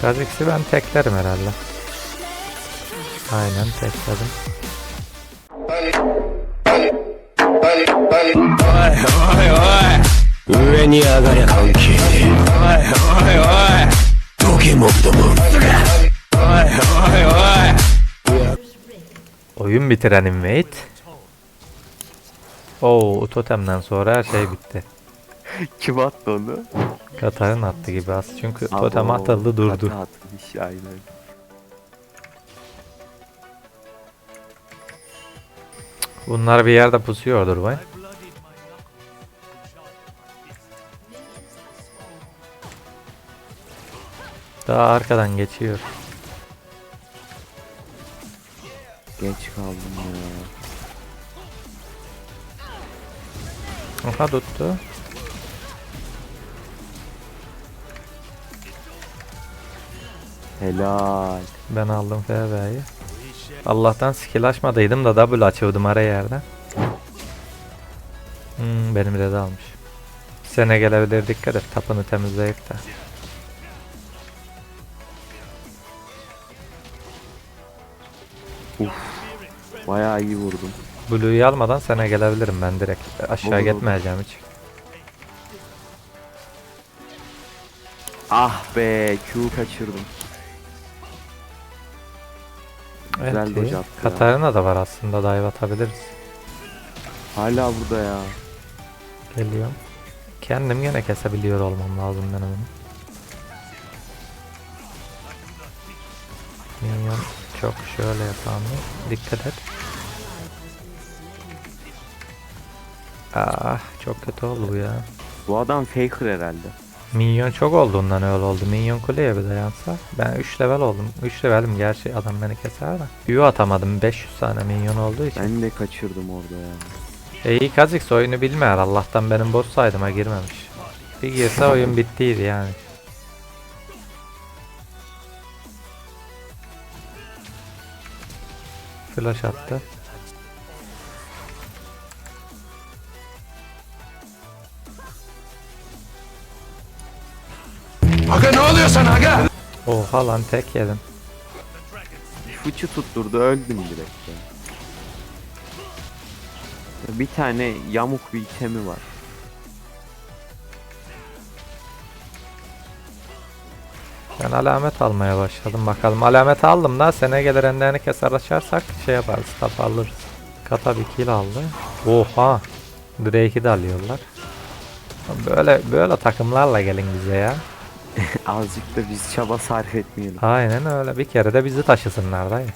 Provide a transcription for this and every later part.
Kha'Zix'i ben teklerim herhalde. Aynen tekledim. Oyun bitiren invade. Oo totemden sonra her şey bitti. Kim attı onu? Katar'ın attı gibi az. Çünkü Abo, totem atıldı durdu. Kata atmış aynen. Bunlar bir yerde pusuyordur vay. Daha arkadan geçiyor. Geç kaldım ya. Aha tuttu. Helal. Ben aldım FB'yi. Allah'tan skill açmadıydım da double açıyordum ara yerde. Hmm, benim red almış. Sene gelebilir dikkat et tapını temizleyip de. Bayağı iyi vurdum. Blue'yu almadan sene gelebilirim ben direkt. Aşağı olur. gitmeyeceğim hiç. Ah be Q kaçırdım. Evet, dodge iyi. attı ya. Katarina da var aslında dive atabiliriz. Hala burada ya. Geliyorum. Kendim gene kesebiliyor olmam lazım benim onu. Minyon çok şöyle yapalım. Dikkat et. Ah çok kötü oldu bu ya. Bu adam faker herhalde. Minyon çok olduğundan öyle oldu. Minyon kuleye bir dayansa. Ben 3 level oldum. 3 levelim gerçi adam beni keser de. Q atamadım 500 tane minyon olduğu için. Ben de kaçırdım orada ya. E iyi Kha'Zix oyunu bilmeyer Allah'tan benim boss saydıma girmemiş. Bir girse oyun bittiydi yani. Flash attı. Sana aga? Oha lan tek yedim. Fıçı tutturdu öldüm direkt ya. Bir tane yamuk bir itemi var. Ben alamet almaya başladım bakalım. Alamet aldım da sene gelir enlerini keser açarsak şey yaparız tap alırız. Kata bir kill aldı. Oha. Drake'i de alıyorlar. Böyle böyle takımlarla gelin bize ya. Azıcık da biz çaba sarf etmeyelim. Aynen öyle. Bir kere de bizi taşısınlar dayı.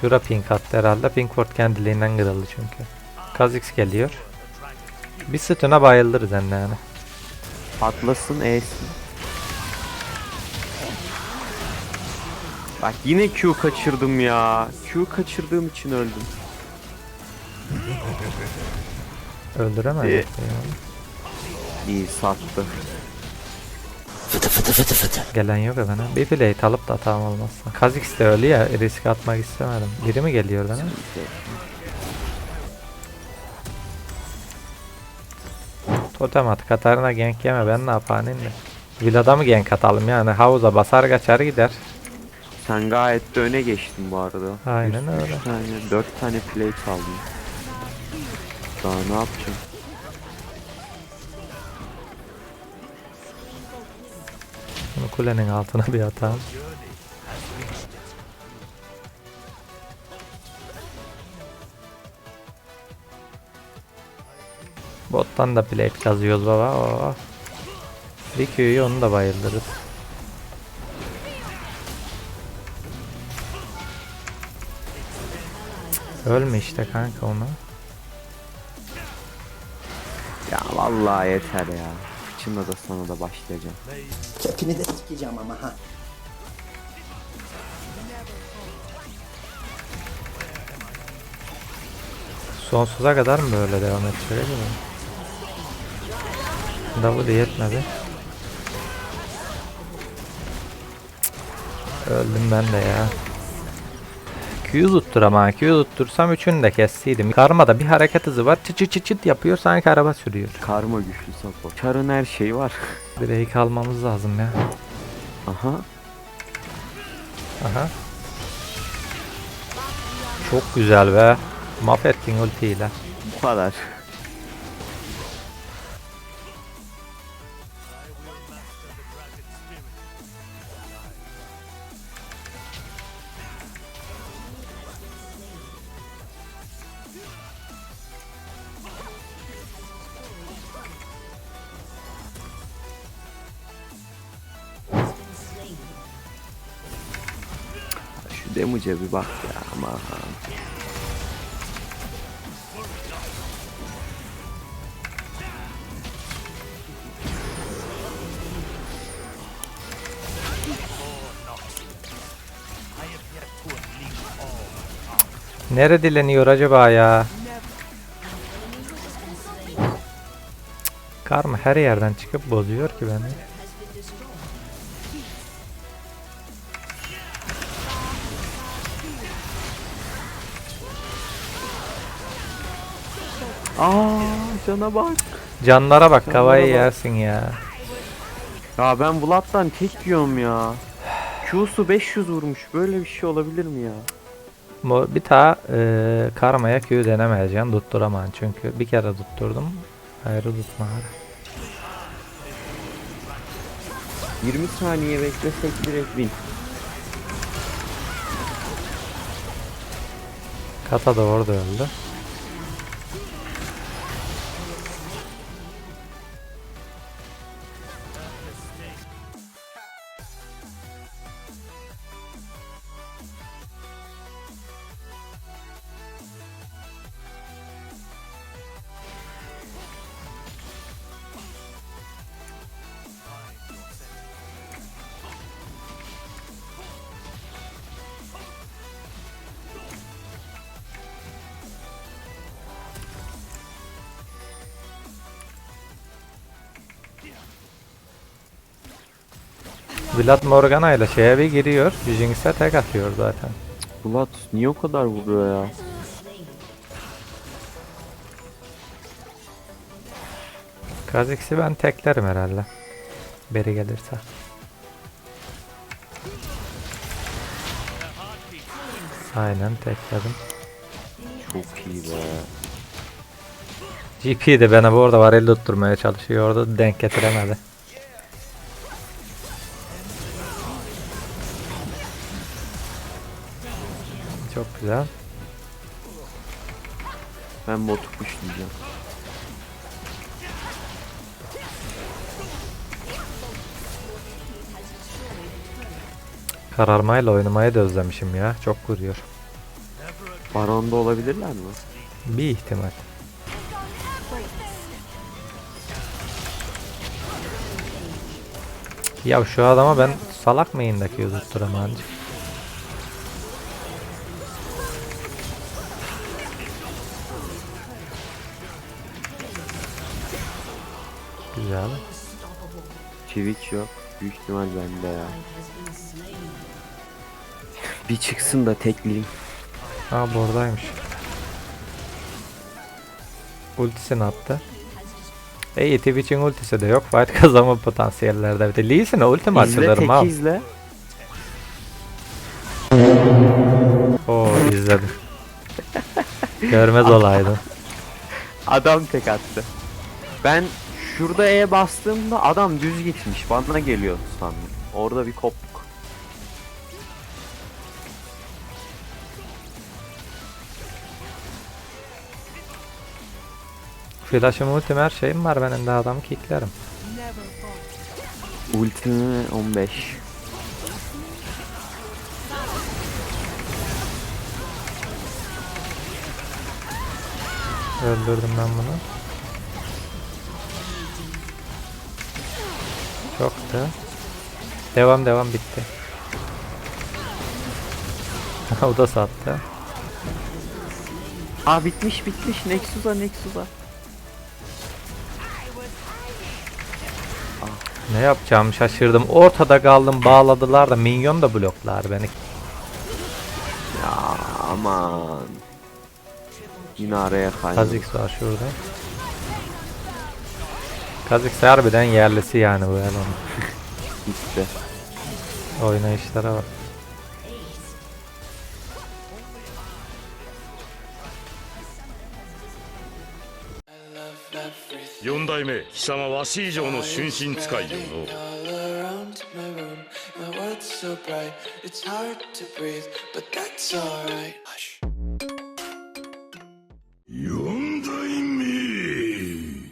Şura pink attı herhalde. Pinkford kendiliğinden kırıldı çünkü. Kha'Zix geliyor. Bir sütuna bayıldırız enne yani. Atlas'ın E'si. Bak yine Q kaçırdım ya. Q kaçırdığım için öldüm. Öldüremedik. Ee. İyi sattı. Gelen yok efendim. Bir plate alıp da tamam olmazsa. Kha'Zix de öyle ya risk atmak istemedim. Biri mi geliyor bana? Totem at Katarina gank yeme ben ne yapayım de. Villada mı gank atalım yani havuza basar kaçar gider. Sen gayet de öne geçtin bu arada. Aynen Üç- öyle. Üç tane, dört tane plate aldım. Daha ne yapacağım? Bunu kulenin altına bir atalım. Bottan da plate kazıyoruz baba. Oo. Bir Q'yu onu da bayıldırız. Ölme işte kanka onu. Ya vallahi yeter ya. Fıçınla da sana da başlayacağım. Kökünü de sikeceğim ama ha. Sonsuza kadar mı böyle devam edecek acaba? W yetmedi. Öldüm ben de ya. Q'yu tutturamam. Q'yu tuttursam üçünü de kesseydim. Karmada bir hareket hızı var. Çıt çıt çıt çıt yapıyor sanki araba sürüyor. Karma güçlü support. Char'ın her şeyi var. Drake almamız lazım ya. Aha. Aha. Çok güzel be. Mahvettin ultiyle. Bu kadar. Damage'e bir bak ya aman. Nere dileniyor acaba ya? Karma her yerden çıkıp bozuyor ki beni. Aa cana bak. Canlara bak Canlara kavayı bak. yersin ya. Ya ben Vlad'dan tek yiyorum ya. Q'su 500 vurmuş. Böyle bir şey olabilir mi ya? Bu bir daha e, karmaya Q denemeyeceksin tutturamam çünkü bir kere tutturdum. Ayrı tutma. 20 saniye beklesek direkt win. Kata da orada öldü. Vlad Morgana ile şeye bir giriyor. Jinx'e tek atıyor zaten. Vlad niye o kadar vuruyor ya? Kha'Zix'i ben teklerim herhalde. Beri gelirse. Aynen tekledim. Çok iyi be. GP de bana bu arada varil tutturmaya çalışıyor orada denk getiremedi. Çok güzel. Ben botu pushlayacağım. Kararmayla oynamayı da özlemişim ya. Çok vuruyor. Baron'da olabilirler mi? Bir ihtimal. Ya şu adama ben salak mıyım da ki. Güzel. Twitch yok. Büyük ihtimal bende ya. Bir çıksın da tekleyeyim. Ha buradaymış. Ultisini attı. İyi Twitch'in ultisi de yok. Fight kazanma potansiyellerde. Bir de Lee Sin'e ulti mi İzle açılır tek mal? izle. Oo izledim. Görmez olaydın. Adam tek attı. Ben şurada E bastığımda adam düz gitmiş. Bana geliyor sandım. Orada bir koptuk. Flash'ım ultim her şeyim var benim de adamı kicklerim. Ultimi 15. Öldürdüm ben bunu. Çok da. Devam devam bitti. o da sattı. Aa bitmiş bitmiş. Nexus'a Nexus'a. Ne yapacağımı şaşırdım. Ortada kaldım bağladılar da minyon da bloklar beni. Ya Aman. Yine araya kaydı. Kha'Zix var şurada. Kha'Zix harbiden yerlisi yani bu Elon'un. Gitti. Oynayışlara bak. 四代目貴様わし以上の春心使いよの my world's so bright, it's hard to breathe, but that's alright.